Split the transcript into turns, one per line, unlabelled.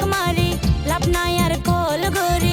বলক লাভ নাই আর কল ঘুরি।